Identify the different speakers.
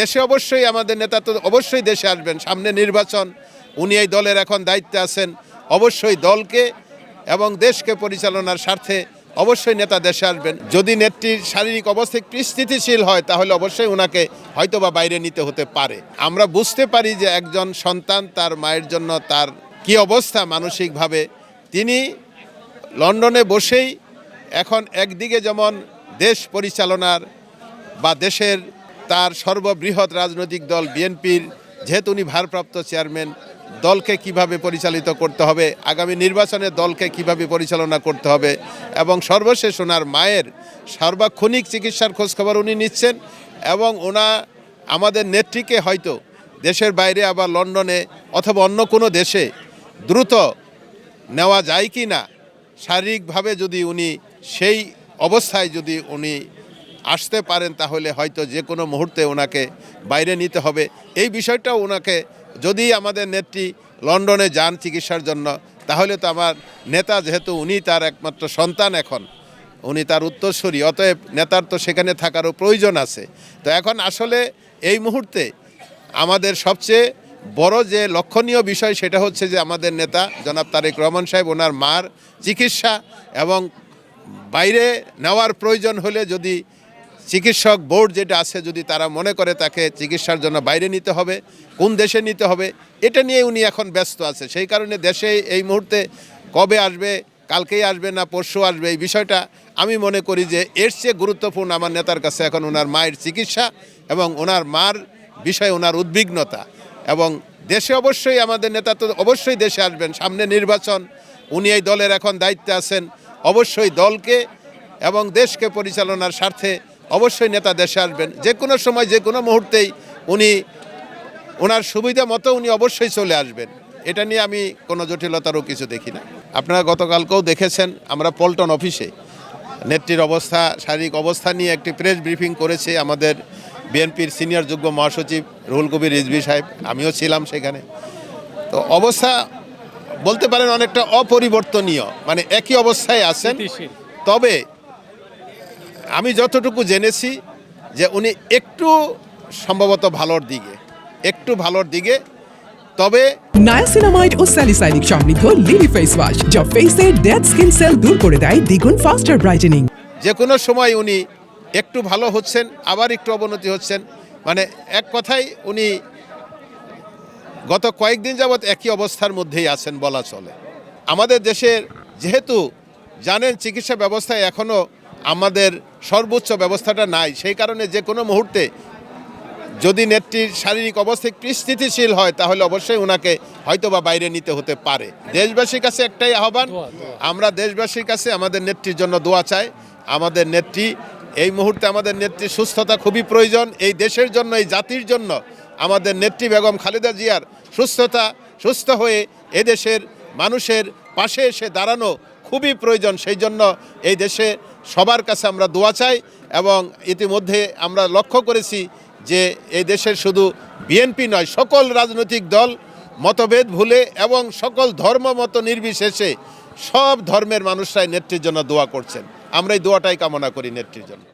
Speaker 1: দেশে অবশ্যই আমাদের নেতা তো অবশ্যই দেশে আসবেন সামনে নির্বাচন উনি এই দলের এখন দায়িত্বে আছেন অবশ্যই দলকে এবং দেশকে পরিচালনার স্বার্থে অবশ্যই নেতা দেশে আসবেন যদি নেত্রীর শারীরিক অবস্থা একটু স্থিতিশীল হয় তাহলে অবশ্যই ওনাকে হয়তো বা বাইরে নিতে হতে পারে আমরা বুঝতে পারি যে একজন সন্তান তার মায়ের জন্য তার কি অবস্থা মানসিকভাবে তিনি লন্ডনে বসেই এখন একদিকে যেমন দেশ পরিচালনার বা দেশের তার সর্ববৃহৎ রাজনৈতিক দল বিএনপির যেহেতু উনি ভারপ্রাপ্ত চেয়ারম্যান দলকে কিভাবে পরিচালিত করতে হবে আগামী নির্বাচনে দলকে কিভাবে পরিচালনা করতে হবে এবং সর্বশেষ ওনার মায়ের সার্বক্ষণিক চিকিৎসার খোঁজখবর উনি নিচ্ছেন এবং ওনা আমাদের নেত্রীকে হয়তো দেশের বাইরে আবার লন্ডনে অথবা অন্য কোনো দেশে দ্রুত নেওয়া যায় কি না শারীরিকভাবে যদি উনি সেই অবস্থায় যদি উনি আসতে পারেন তাহলে হয়তো যে কোনো মুহূর্তে ওনাকে বাইরে নিতে হবে এই বিষয়টাও ওনাকে যদি আমাদের নেত্রী লন্ডনে যান চিকিৎসার জন্য তাহলে তো আমার নেতা যেহেতু উনি তার একমাত্র সন্তান এখন উনি তার উত্তরসূরি অতএব নেতার তো সেখানে থাকারও প্রয়োজন আছে তো এখন আসলে এই মুহূর্তে আমাদের সবচেয়ে বড় যে লক্ষণীয় বিষয় সেটা হচ্ছে যে আমাদের নেতা জনাব তারেক রহমান সাহেব ওনার মার চিকিৎসা এবং বাইরে নেওয়ার প্রয়োজন হলে যদি চিকিৎসক বোর্ড যেটা আছে যদি তারা মনে করে তাকে চিকিৎসার জন্য বাইরে নিতে হবে কোন দেশে নিতে হবে এটা নিয়ে উনি এখন ব্যস্ত আছে সেই কারণে দেশে এই মুহূর্তে কবে আসবে কালকেই আসবে না পরশু আসবে এই বিষয়টা আমি মনে করি যে এর চেয়ে গুরুত্বপূর্ণ আমার নেতার কাছে এখন ওনার মায়ের চিকিৎসা এবং ওনার মার বিষয়ে ওনার উদ্বিগ্নতা এবং দেশে অবশ্যই আমাদের নেতা তো অবশ্যই দেশে আসবেন সামনে নির্বাচন উনি এই দলের এখন দায়িত্বে আছেন অবশ্যই দলকে এবং দেশকে পরিচালনার স্বার্থে অবশ্যই নেতা দেশে আসবেন যে কোনো সময় যে কোনো মুহূর্তেই উনি ওনার সুবিধা মতো উনি অবশ্যই চলে আসবেন এটা নিয়ে আমি কোনো জটিলতারও কিছু দেখি না আপনারা গতকালকেও দেখেছেন আমরা পল্টন অফিসে নেত্রীর অবস্থা শারীরিক অবস্থা নিয়ে একটি প্রেস ব্রিফিং করেছে আমাদের বিএনপির সিনিয়র যোগ্য মহাসচিব রুহুল কবির রিজভি সাহেব আমিও ছিলাম সেখানে তো অবস্থা বলতে পারেন অনেকটা অপরিবর্তনীয় মানে একই অবস্থায় আছেন তবে আমি যতটুকু জেনেছি যে উনি একটু সম্ভবত ভালোর দিকে একটু ভালোর দিকে তবে নায়াসিনামাইড ও স্যালিসাইনিক সমৃদ্ধ লিলি ফেস ওয়াশ যা ফেসের ডেড স্কিন সেল দূর করে দেয় দ্বিগুণ ফাস্টার ব্রাইটেনিং যে কোনো সময় উনি একটু ভালো হচ্ছেন আবার একটু অবনতি হচ্ছেন মানে এক কথাই উনি গত কয়েকদিন যাবৎ একই অবস্থার মধ্যেই আছেন বলা চলে আমাদের দেশের যেহেতু জানেন চিকিৎসা ব্যবস্থায় এখনও আমাদের সর্বোচ্চ ব্যবস্থাটা নাই সেই কারণে যে কোনো মুহূর্তে যদি নেত্রীর শারীরিক অবস্থা একটু স্থিতিশীল হয় তাহলে অবশ্যই ওনাকে হয়তো বা বাইরে নিতে হতে পারে দেশবাসীর কাছে একটাই আহ্বান আমরা দেশবাসীর কাছে আমাদের নেত্রীর জন্য দোয়া চাই আমাদের নেত্রী এই মুহূর্তে আমাদের নেত্রীর সুস্থতা খুবই প্রয়োজন এই দেশের জন্য এই জাতির জন্য আমাদের নেত্রী বেগম খালেদা জিয়ার সুস্থতা সুস্থ হয়ে এদেশের মানুষের পাশে এসে দাঁড়ানো খুবই প্রয়োজন সেই জন্য এই দেশে সবার কাছে আমরা দোয়া চাই এবং ইতিমধ্যে আমরা লক্ষ্য করেছি যে এই দেশের শুধু বিএনপি নয় সকল রাজনৈতিক দল মতভেদ ভুলে এবং সকল ধর্ম মত নির্বিশেষে সব ধর্মের মানুষরাই নেত্রীর জন্য দোয়া করছেন আমরা এই দোয়াটাই কামনা করি নেত্রীর জন্য